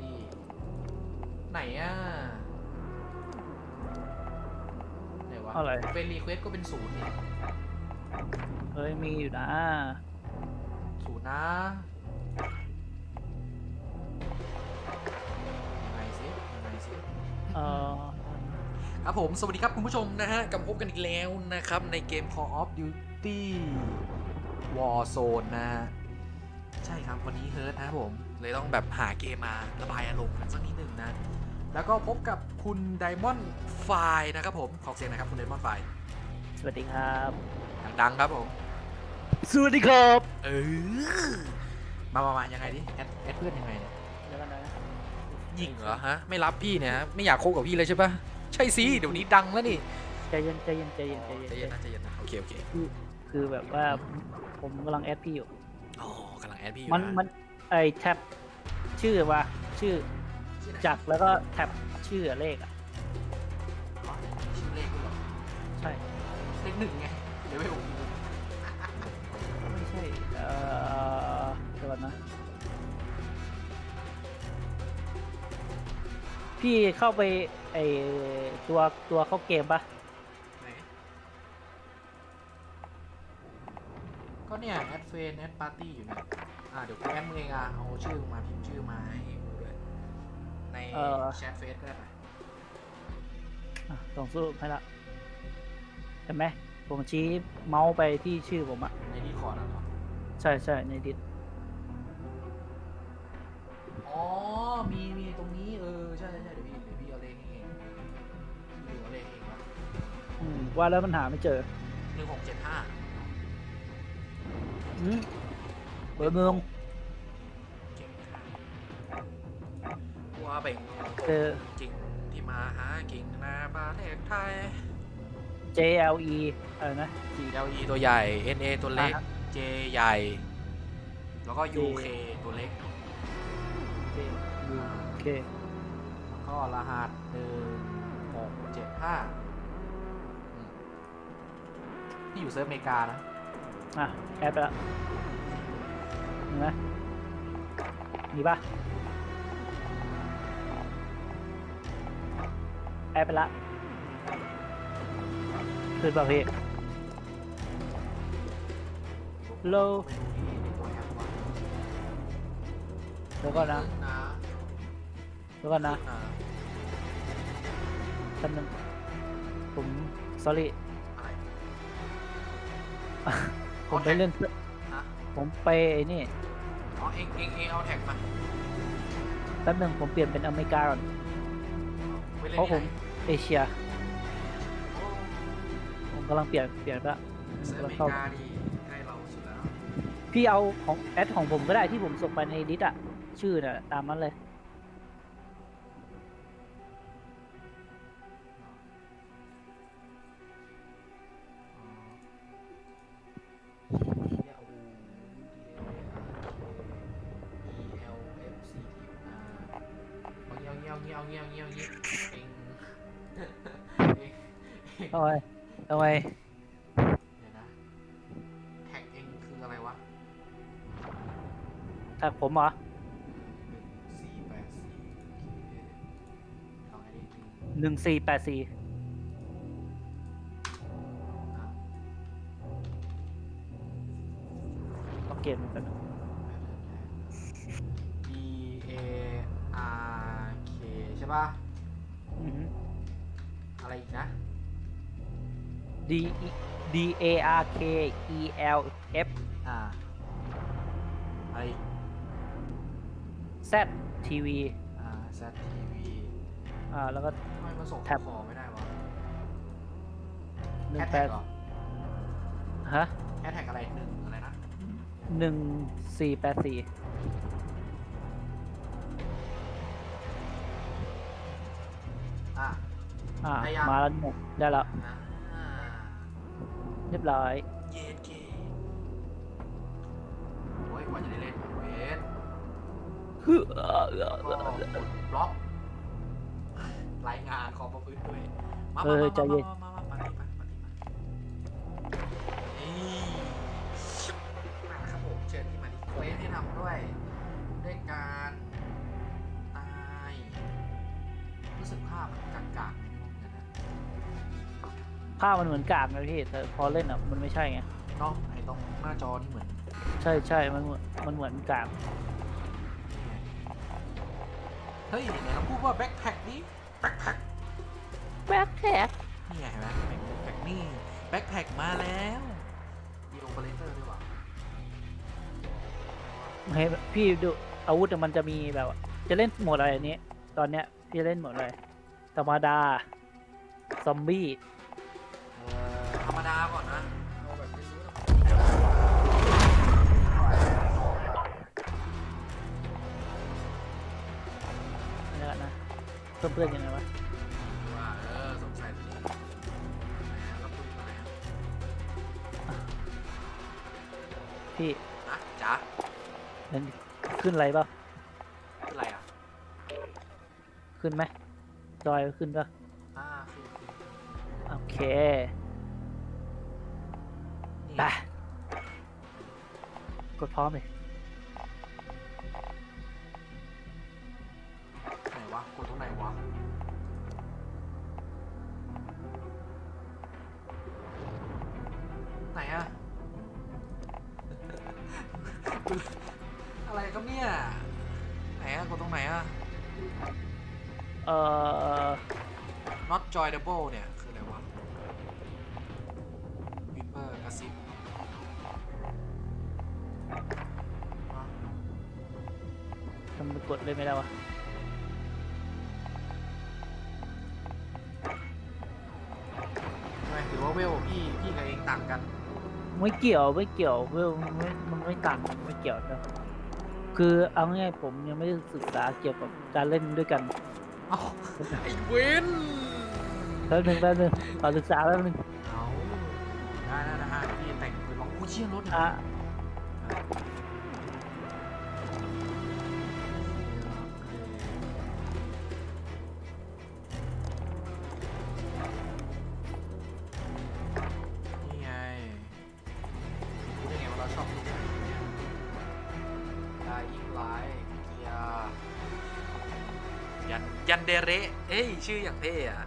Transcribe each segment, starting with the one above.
ตี้ ไหนอะ ไหนวะอะไร เป็นรีเควสก็เป็นศูนย์นี่เฮ้ยมีอยู่นะ ศูนย์นะยังไงสิยังไงสิเออครับผม สวัสดีครับคุณผู้ชมนะฮะกลับมาพบกันอีกแล้วนะครับ ในเกม Call of Duty Warzone นะฮะใช่ครับ วันนี้เฮิร์ทนะครับผม เลยต้องแบบหาเกมมาระบายอารมณ์กันสักนิดหนึ่งนะ แล้วก็พบกับคุณ Diamond f i นะครับผม ขอเสียงหนะครับคุณ Diamond f i สวัสดีครับ ดังๆครับผม สวัสดีครับ เออ มามามายังไงดิ แอดแอดเพื่อนยังไงเนี่ยเดี๋ยวกันนะยิงเหรอฮะ ไม่รับพี่เนี่ยฮะไม่อยากคบกับพี่เลยใช่ปะใช่สิเดี๋ยวนี้ดังแล้วนี่ใจเย็นใจเย็นใจเย็นใจใจเย็เย็นนนะใจเย็นนะโอเคโอเคคือคือแบบว่าผมกำลังแอดพี่อยู่ อ๋อกำลังแอดพี่อยู่มันนะมัน ไอแท็บชื่อว่าชื่อชื่อไหนจักรแล้วก็แท็บชื่อเลขอะอ๋อชื่อเลขด้วยเหรอใช่เลขหนึ่งไงเดี๋ยวไปผมไม่ใช่เอ่อเดี๋ยวก่อนนะ พี่เข้าไปไอตัวตัวเข้าเกมปะไหนก็เนี่ยแอดเฟนแอดปาร์ตี้อยู่เนี่ยอ่า เดี๋ยวกูแอดมึงเองอะเอาชื่อมาพิมพ์ชื่อมาให้กูด้วยในแชทเฟซก็ได้ไปอะส่งสรุปให้ละเห็นไหมผมชี้เมาส์ไปที่ชื่อผมอะในดีคอร์ดอะเหรอใช่ใช่ในดิสอ๋อ มีมีตรงนี้เออใช่ใช่ใช่เดี๋ยวพี่เดี๋ยวพี่เอาเลขให้เองพี่เอาเลขให้เองวะอืมว่าแล้วมันหาไม่เจอหนึ่งหกเจ็ดห้า อืมเบอร์เมือง ว่าเป็นเจอ จริงที่มาหากิ่งนาประเทศไทย JLE อะไรนะ G LE ตัวใหญ่ NA ตัวเล็ก อ่าฮะ J ใหญ่ แล้วก็ UK ตัวเล็ก J U K แล้วก็รหัสหนึ่งหกเจ็ดห้าที่อยู่เซิร์ฟอเมริกานะ อะ แอดไปละเห็นไหมมีปะ ไปละขึ้นป่ะพี่โลไปดูที่ในตัวแอปก่อนเดี๋ยวก่อนนะนะเดี๋ยวก่อนนะอ่าแป๊บนึงผม sorry อะไรผมไปเล่นฮะผมไปไอ้นี่อ๋อเองเองเองเอาแท็กมาแป๊บนึงผมเปลี่ยนเป็นอเมริกาก่อนไปเล่นเพราะผที่มไหน เอเชียโอ้ผมกำลังเปลี่ยนเปลี่ยนละเซิร์ฟอเมริเข้ากาดีใกล้เราสุดแล้วพี่เอาของแอดของผมก็ได้ที่ผมส่งไปในดิสอะชื่อเนี่ยตามนั้นเลย ทำไมทำไมเดี๋ยวนะแท็กเองคืออะไรวะถ้าผมเหรอสี่แปดสี่เอาไอ้นี่หนึ่งสี่แปดสี่ต้องเกมเหมือนกัน D A R K ใช่ป่ะ อือหืออะไรอีกนะ D E D A R K E L F อ่าอะไรอีก Z T V อ่า Z T V อ่าแล้วก็ ทำไมมาส่งแท็บคอไม่ได้วะหนึ่แฮงชแปแท็กดเหรอฮะแฮชแท็กอะไรหนึ่งอะไรนะหนึ่งสี่แปดสี่อ่าอ่าได้ยัง มาแล้วหนึ่งได้แล้วอ่า เรียบร้อย เย็ดเกโอ้ยกว่าจะได้เล่นเวทก็กดบล็อกรายงานขอประพฤติด้วยมาเอมาอมาใจเย็นมามามามามามา ภาพมันเหมือนกากนะพี่แต่พอเล่นอะมันไม่ใช่ไงเนาะไอตรงหน้าจอนี่เหมือนใช่ใช่มันเหมือนมันเหมือนกากนี่ไงเฮ้ยไหนเราพูดว่าแบ็คแพ็คดิแบ็คแพ็คแบ็คแท็กนี่ไงเห็นไหมแบ็คแพ็คนี่แบ็คแพ็คมาแล้วมีโอเปอเรเตอร์ด้วยว่ะเฮ้ยพี่ดูอาวุธอะมันจะมีแบบว่าจะเล่นโหมดอะไรอันนี้ ตอนเนี้ยพี่เล่นโหมดอะไรธรรมดา ซอมบี้ เพื่อนเพื่อนๆยังไงวะว่าเออสงสัยตัวนี้ไหนอะแล้วปืนมาไหนอะพี่อะจ๋าเล่นขึ้นอะไรเปล่าคืออะไรอะขึ้นไหมจอยขึ้นป่ะอ่าคือคือโอเคนี่ไปกดพร้อมเลย อะไรครับเนี่ย ไหนอะกดตรงไหนอะ เอ่อ not joinable เนี่ย คืออะไรวะ Whisper กระซิบอะทำไมกดเลยไม่ได้วะทำไมหรือว่าเวลพี่พี่กับเองต่างกัน ไม่เกี่ยวไม่เกี่ยวเวลมันไม่มันไม่ต่างกันไม่เกี่ยวนะ คือเอาง่ายๆผมยังไม่ได้ศึกษาเกี่ยวกับการเล่นด้วยกันเอ้าไอ้เวนแป๊บนึงแป๊บนึงขอศึกษาแป๊บนึงเอาได้ได้ได้อะพี่แต่งปืนลองกูเชี่ยรถเนี่ยอะ ยันเดเระเอ้ย ชื่ออย่างเท่อะ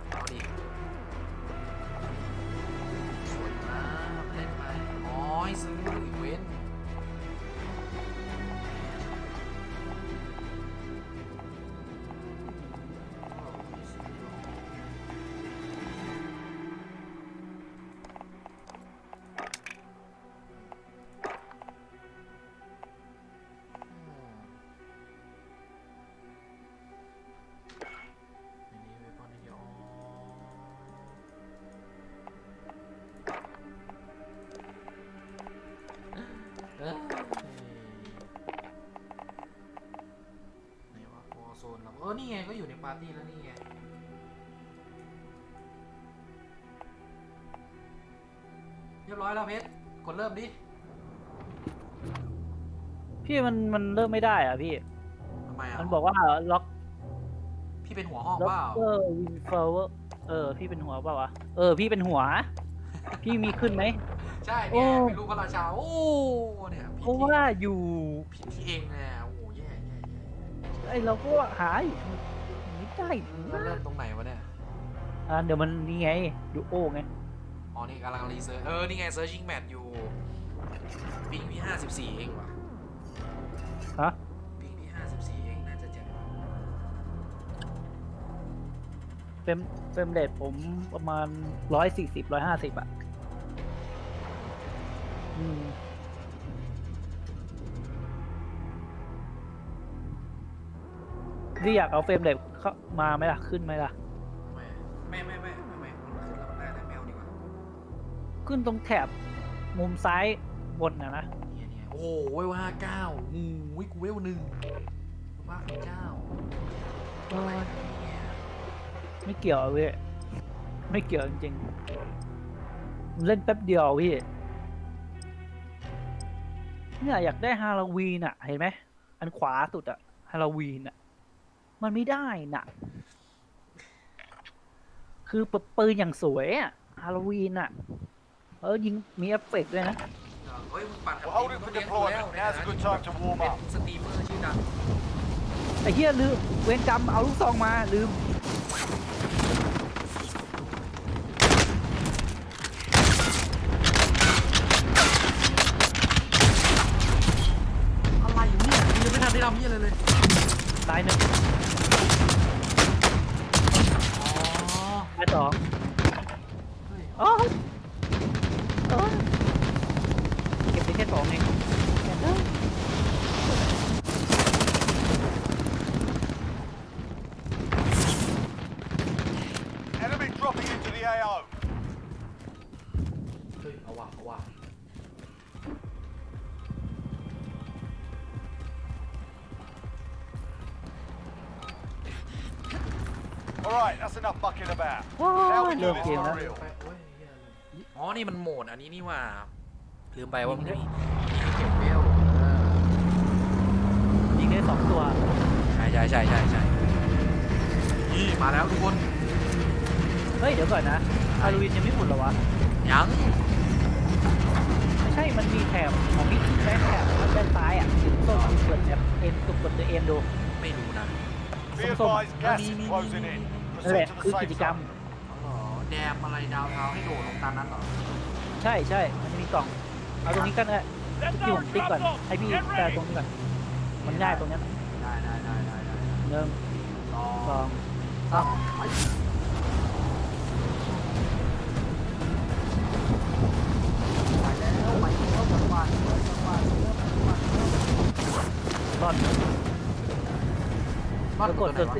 รียบร้อยแล้วเพชรกดเริ่มดิพี่มันมันเริ่มไม่ได้อะพี่ ทำไมอะมันบอกว่าล็อกพี่เป็นหัวห้องล็อเปกล่าเกอร์วินเฟอร์เออ พี่เป็นหัวเปล่าวะเออ พี่เป็นหัว พี่มีขึ้นไหม ใช่โอ้เนี่ยเป็นลูกพระราชาโอ้เนี่ยพี่เพราะว่าอยู่ พี่พี่เองเนี่ยโอ้โหแย่แย่แย่ไอเราก็หาอยู่ไม่ได้แล้วเริ่มตรงไหนวะเนี่ยอ่าเดี๋ยวมันนี่ไงดูโอ้ไง อ๋อนี่กำลังรีเสิร์ชเออ นี่ไง searching map อยู่ปิงพี่ห้าสิบสี่เองว่ะฮะ ปิงพี่ห้าสิบสี่เองน่าจะเจ๋งเฟรมเฟรมเรทผมประมาณร้อยสี่สิบร้อยห้าสิบอะ อืมพี่อยากเอาเฟรมเรทเข้ามาไหมล่ะ ขึ้นไหมล่ะ ไม่ไม่ไม่ไม่ ขึ้นตรงแถบมุมซ้ายบนนะนะเนี่ยเนี่ยโอ้โหเวลห้าเก้าโอ้โหกูเวลหนึ่งว่าพระเจ้าอะไรเนี่ยไม่เกี่ยวอะเว้ยไม่เกี่ยวจริงๆเล่นแป๊บเดียวพี่เนี่ยอยากได้ฮาโลวีนอะเห็นไหมอันขวาสุดอะฮาโลวีนอะมันไม่ได้น่ะ คือปืนอย่างสวยอะฮาโลวีนอะ เออยิงมีเอฟเฟกต์ด้วยนะ เฮ้ยมึงปั่นกับทีมลยแล้วนะ a เป็นสตรีมเมอร์ชื่อดังไอ้เหี้ยลืมเวรกรรมเอาลูกซองมาลืมอะไรอยู่เนี่ยยังไม่ทันได้มี่อะไรเลย ตายหนึ่งอ๋อตายสอง the AO. เฮ้ยเอาว่ะเอาว่ะ Alright, that's enough bucking about. ว้า Now ว we do เริ่ม this เกม for แล้ว real. ไปโอ้ยเหี้ยอ๋อ นี่มันโหมดอันนี้นี่ว่า ลืมไปว่ามันมีมีเก็บเวลเออยิงได้สองตัว ใช่ใช่ใช่ใช่ใช่นี่มาแล้วทุกคนเฮ้ยเดี๋ยวก่อนนะฮาโลวีนยังไม่หมดเหรอวะ ยังไม่ใช่ มันมีแถบของพี่แม่แถบมันด้านซ้ายอะสีส้มเปิดแอปเอ็มตุกกดตัวเอ็มดูไม่รู้นะ Be Some- some- advised, gas Me, is me, me, closing me, in. me. นั่นแห Proceed ละ to คือ the กิ safe จกรรม zone. อ๋อแดมอะไรดาวเท้าให้โดดลงตามนั้นเหรอใช่ใช่มันจะมีกล่อง เอาตรงนี้กันเลยพี่ผมติ๊กก่อน ให้พี่แต่ตรงนี้ก่อน มันง่ายตรงเนี้ยได้ได้ได้ได้ได้หนึ่งสองสองสาม ไปไป ไปแล้วจังหวะจังหวะจังหวะจังหวะตอนบ้านแล้วกดตักวไหนดวะ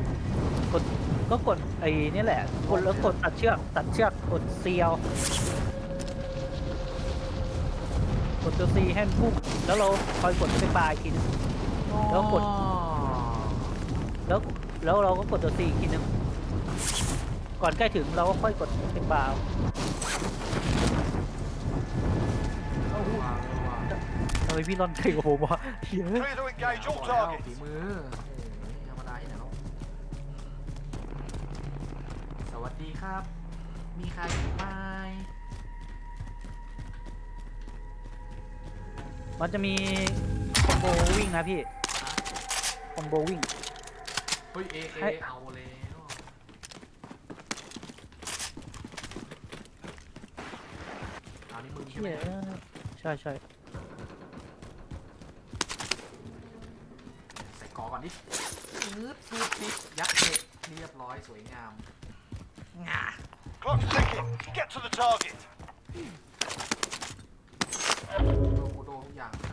กดก็กดไอ้นี่แหละ กดแล้วกดตัดเชือก ตัดเชือกกดเซียว กดตัวซีให้มันพุ่งแล้วเราคอยกดเป็นปลายอีกทีนึง แล้วกดอ๋อแล้วแล้วเราก็กดตัวซีอีกทีนึง ก่อนใกล้ถึงเราก็ค่อยกดเป็นบาว เอาว่ะเอาว่ะ ทำ ไมพี่ร่อนเก่งกว่าผมวะเฮีย Clear to engage all เอาฝี targets. มือโอ้โหธรรมดาที่ไหนเนาะสวัสดีครับ มีใครอยู่ไหมมันจะมีคอมโบวิ่งนะพี่คอมโบวิ่ง เฮ้ยเอเคให้ เอาแล้วเอานี่มึงใช่ไหมเฮียใช่ใช่ ใส่ กอก่อนดิปึ๊บปึ๊บปิ๊บยัดเด็กเรียบร้อยสวยงามงา Clock's ticking. Get to the target. โดโดทุกอย่างเฮ้ย